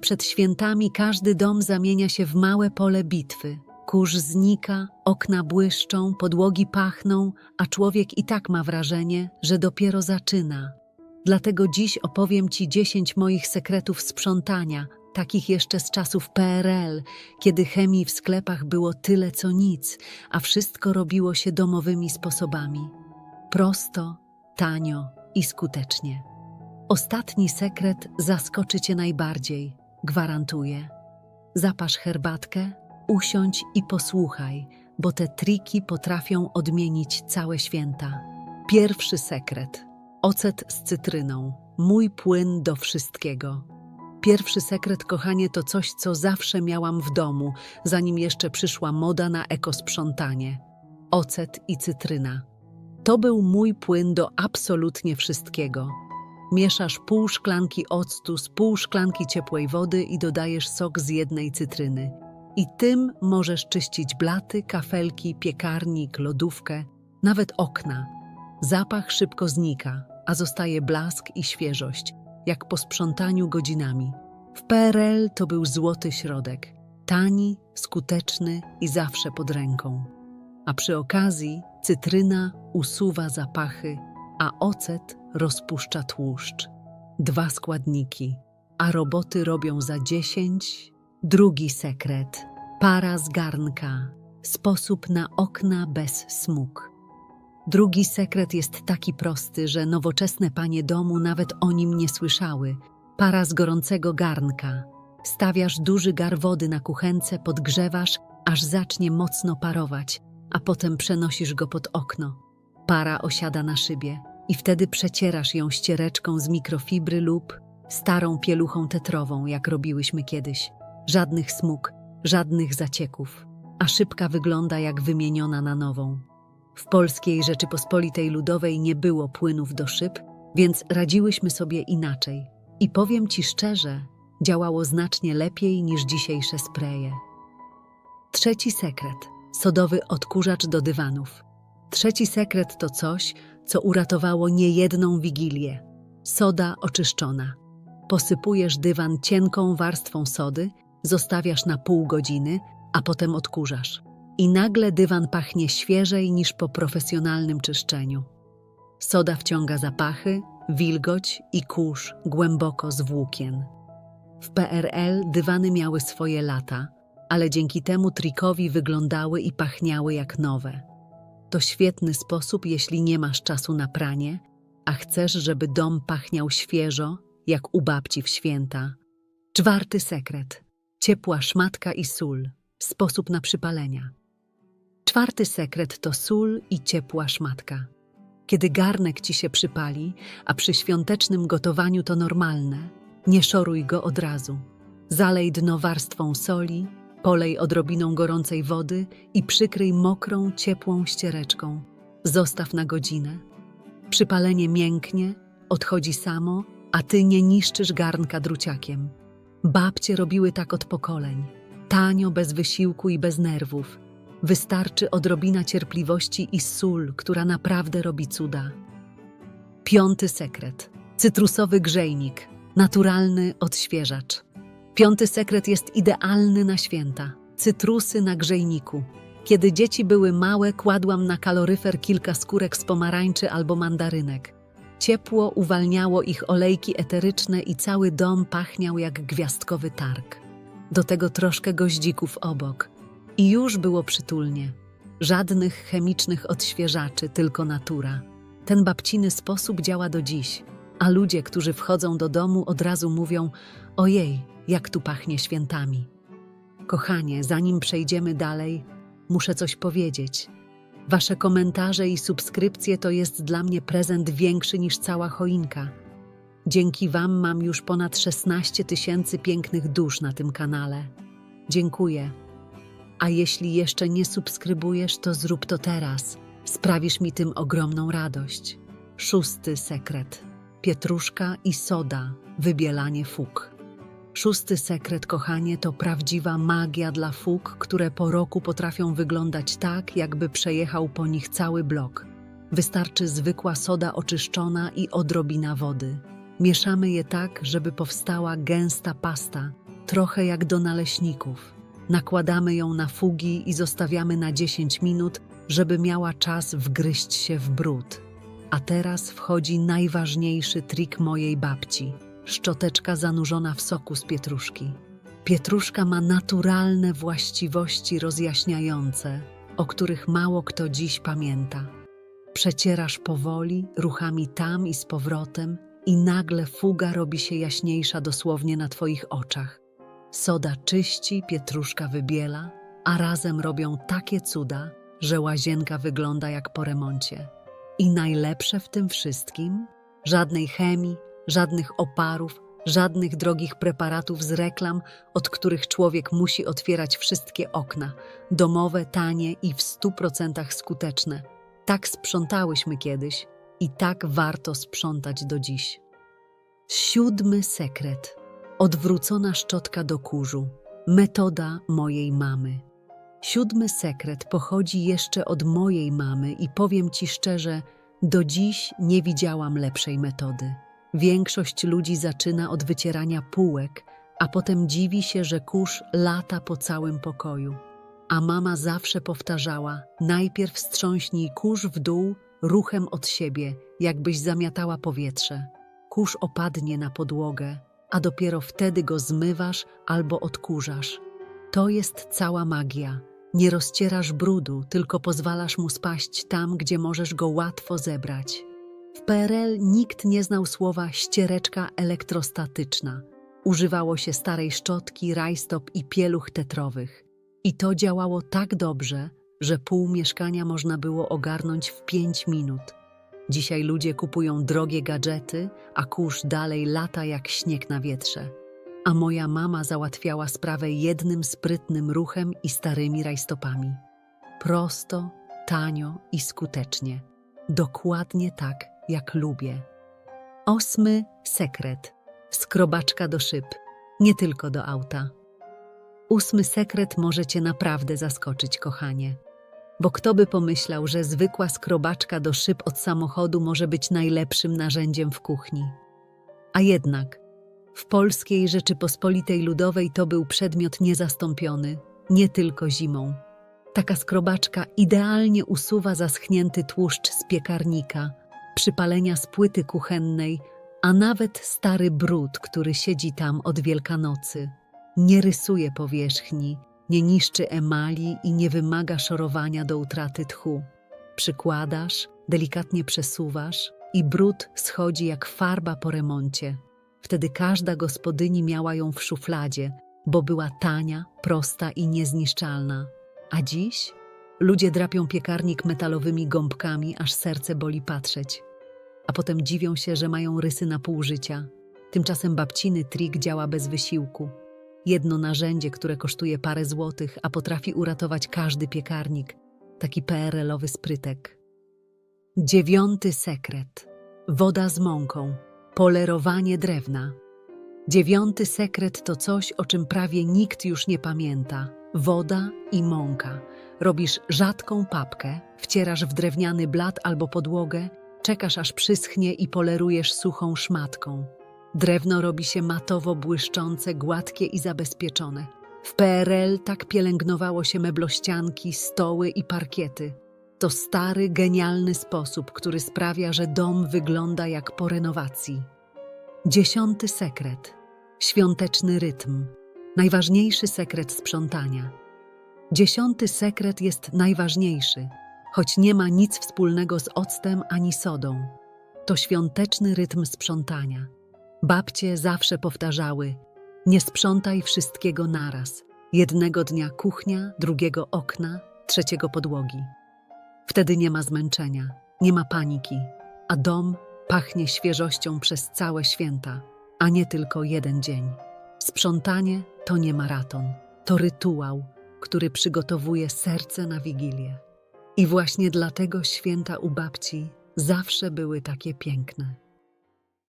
Przed świętami każdy dom zamienia się w małe pole bitwy. Kurz znika, okna błyszczą, podłogi pachną, a człowiek i tak ma wrażenie, że dopiero zaczyna. Dlatego dziś opowiem Ci 10 moich sekretów sprzątania, takich jeszcze z czasów PRL, kiedy chemii w sklepach było tyle co nic, a wszystko robiło się domowymi sposobami. Prosto, tanio i skutecznie. Ostatni sekret zaskoczy Cię najbardziej, gwarantuję. Zapasz herbatkę, usiądź i posłuchaj, bo te triki potrafią odmienić całe święta. Pierwszy sekret. Ocet z cytryną. Mój płyn do wszystkiego. Pierwszy sekret, kochanie, to coś, co zawsze miałam w domu, zanim jeszcze przyszła moda na ekosprzątanie. Ocet i cytryna. To był mój płyn do absolutnie wszystkiego. Mieszasz pół szklanki octu z pół szklanki ciepłej wody i dodajesz sok z jednej cytryny. I tym możesz czyścić blaty, kafelki, piekarnik, lodówkę, nawet okna. Zapach szybko znika, a zostaje blask i świeżość, jak po sprzątaniu godzinami. W PRL to był złoty środek. Tani, skuteczny i zawsze pod ręką. A przy okazji cytryna usuwa zapachy, a ocet rozpuszcza tłuszcz. Dwa składniki, a roboty robią za dziesięć. Drugi sekret. Para z garnka. Sposób na okna bez smug. Drugi sekret jest taki prosty, że nowoczesne panie domu nawet o nim nie słyszały. Para z gorącego garnka. Stawiasz duży gar wody na kuchence, podgrzewasz, aż zacznie mocno parować, a potem przenosisz go pod okno. Para osiada na szybie i wtedy przecierasz ją ściereczką z mikrofibry lub starą pieluchą tetrową, jak robiłyśmy kiedyś. Żadnych smug, żadnych zacieków, a szybka wygląda jak wymieniona na nową. W polskiej Rzeczypospolitej Ludowej nie było płynów do szyb, więc radziłyśmy sobie inaczej. I powiem Ci szczerze, działało znacznie lepiej niż dzisiejsze spreje. Trzeci sekret. Sodowy odkurzacz do dywanów. Trzeci sekret to coś, co uratowało niejedną wigilię. Soda oczyszczona. Posypujesz dywan cienką warstwą sody, zostawiasz na pół godziny, a potem odkurzasz. I nagle dywan pachnie świeżej niż po profesjonalnym czyszczeniu. Soda wciąga zapachy, wilgoć i kurz głęboko z włókien. W PRL dywany miały swoje lata, ale dzięki temu trikowi wyglądały i pachniały jak nowe. To świetny sposób, jeśli nie masz czasu na pranie, a chcesz, żeby dom pachniał świeżo, jak u babci w święta. Czwarty sekret. Ciepła szmatka i sól. Sposób na przypalenia. Czwarty sekret to sól i ciepła szmatka. Kiedy garnek ci się przypali, a przy świątecznym gotowaniu to normalne, nie szoruj go od razu. Zalej dno warstwą soli, polej odrobiną gorącej wody i przykryj mokrą, ciepłą ściereczką. Zostaw na godzinę. Przypalenie mięknie, odchodzi samo, a ty nie niszczysz garnka druciakiem. Babcie robiły tak od pokoleń. Tanio, bez wysiłku i bez nerwów. Wystarczy odrobina cierpliwości i sól, która naprawdę robi cuda. Piąty sekret. Cytrusowy grzejnik. Naturalny odświeżacz. Piąty sekret jest idealny na święta. Cytrusy na grzejniku. Kiedy dzieci były małe, kładłam na kaloryfer kilka skórek z pomarańczy albo mandarynek. Ciepło uwalniało ich olejki eteryczne i cały dom pachniał jak gwiazdkowy targ. Do tego troszkę goździków obok. I już było przytulnie. Żadnych chemicznych odświeżaczy, tylko natura. Ten babciny sposób działa do dziś, a ludzie, którzy wchodzą do domu, od razu mówią: Ojej, jak tu pachnie świętami. Kochanie, zanim przejdziemy dalej, muszę coś powiedzieć. Wasze komentarze i subskrypcje to jest dla mnie prezent większy niż cała choinka. Dzięki Wam mam już ponad 16 tysięcy pięknych dusz na tym kanale. Dziękuję. A jeśli jeszcze nie subskrybujesz, to zrób to teraz. Sprawisz mi tym ogromną radość. Szósty sekret. Pietruszka i soda. Wybielanie fug. Szósty sekret, kochanie, to prawdziwa magia dla fug, które po roku potrafią wyglądać tak, jakby przejechał po nich cały blok. Wystarczy zwykła soda oczyszczona i odrobina wody. Mieszamy je tak, żeby powstała gęsta pasta, trochę jak do naleśników. Nakładamy ją na fugi i zostawiamy na 10 minut, żeby miała czas wgryźć się w brud. A teraz wchodzi najważniejszy trik mojej babci szczoteczka zanurzona w soku z pietruszki. Pietruszka ma naturalne właściwości rozjaśniające, o których mało kto dziś pamięta. Przecierasz powoli, ruchami tam i z powrotem, i nagle fuga robi się jaśniejsza dosłownie na twoich oczach. Soda czyści, pietruszka wybiela, a razem robią takie cuda, że łazienka wygląda jak po remoncie. I najlepsze w tym wszystkim żadnej chemii, żadnych oparów, żadnych drogich preparatów z reklam, od których człowiek musi otwierać wszystkie okna, domowe, tanie i w stu procentach skuteczne. Tak sprzątałyśmy kiedyś i tak warto sprzątać do dziś. Siódmy sekret. Odwrócona szczotka do kurzu. Metoda mojej mamy. Siódmy sekret pochodzi jeszcze od mojej mamy i powiem ci szczerze, do dziś nie widziałam lepszej metody. Większość ludzi zaczyna od wycierania półek, a potem dziwi się, że kurz lata po całym pokoju. A mama zawsze powtarzała: najpierw strząśnij kurz w dół ruchem od siebie, jakbyś zamiatała powietrze. Kurz opadnie na podłogę, a dopiero wtedy go zmywasz albo odkurzasz. To jest cała magia. Nie rozcierasz brudu, tylko pozwalasz mu spaść tam, gdzie możesz go łatwo zebrać. W PRL nikt nie znał słowa ściereczka elektrostatyczna. Używało się starej szczotki, rajstop i pieluch tetrowych. I to działało tak dobrze, że pół mieszkania można było ogarnąć w pięć minut. Dzisiaj ludzie kupują drogie gadżety, a kurz dalej lata jak śnieg na wietrze. A moja mama załatwiała sprawę jednym sprytnym ruchem i starymi rajstopami. Prosto, tanio i skutecznie. Dokładnie tak, jak lubię. Ósmy sekret. Skrobaczka do szyb, nie tylko do auta. Ósmy sekret może cię naprawdę zaskoczyć, kochanie. Bo kto by pomyślał, że zwykła skrobaczka do szyb od samochodu może być najlepszym narzędziem w kuchni. A jednak, w polskiej Rzeczypospolitej Ludowej to był przedmiot niezastąpiony, nie tylko zimą. Taka skrobaczka idealnie usuwa zaschnięty tłuszcz z piekarnika, przypalenia z płyty kuchennej, a nawet stary brud, który siedzi tam od Wielkanocy. Nie rysuje powierzchni, nie niszczy emali i nie wymaga szorowania do utraty tchu. Przykładasz, delikatnie przesuwasz i brud schodzi jak farba po remoncie. Wtedy każda gospodyni miała ją w szufladzie, bo była tania, prosta i niezniszczalna. A dziś? Ludzie drapią piekarnik metalowymi gąbkami, aż serce boli patrzeć. A potem dziwią się, że mają rysy na pół życia. Tymczasem babciny trik działa bez wysiłku. Jedno narzędzie, które kosztuje parę złotych, a potrafi uratować każdy piekarnik. Taki PRL-owy sprytek. Dziewiąty sekret. Woda z mąką. Polerowanie drewna. Dziewiąty sekret to coś, o czym prawie nikt już nie pamięta. Woda i mąka. Robisz rzadką papkę, wcierasz w drewniany blat albo podłogę, czekasz aż przyschnie i polerujesz suchą szmatką. Drewno robi się matowo błyszczące, gładkie i zabezpieczone. W PRL tak pielęgnowało się meblościanki, stoły i parkiety. To stary, genialny sposób, który sprawia, że dom wygląda jak po renowacji. Dziesiąty sekret. Świąteczny rytm. Najważniejszy sekret sprzątania. Dziesiąty sekret jest najważniejszy, choć nie ma nic wspólnego z octem ani sodą. To świąteczny rytm sprzątania. Babcie zawsze powtarzały: Nie sprzątaj wszystkiego naraz. Jednego dnia kuchnia, drugiego okna, trzeciego podłogi. Wtedy nie ma zmęczenia, nie ma paniki, a dom pachnie świeżością przez całe święta, a nie tylko jeden dzień. Sprzątanie to nie maraton, to rytuał, który przygotowuje serce na wigilię. I właśnie dlatego święta u babci zawsze były takie piękne.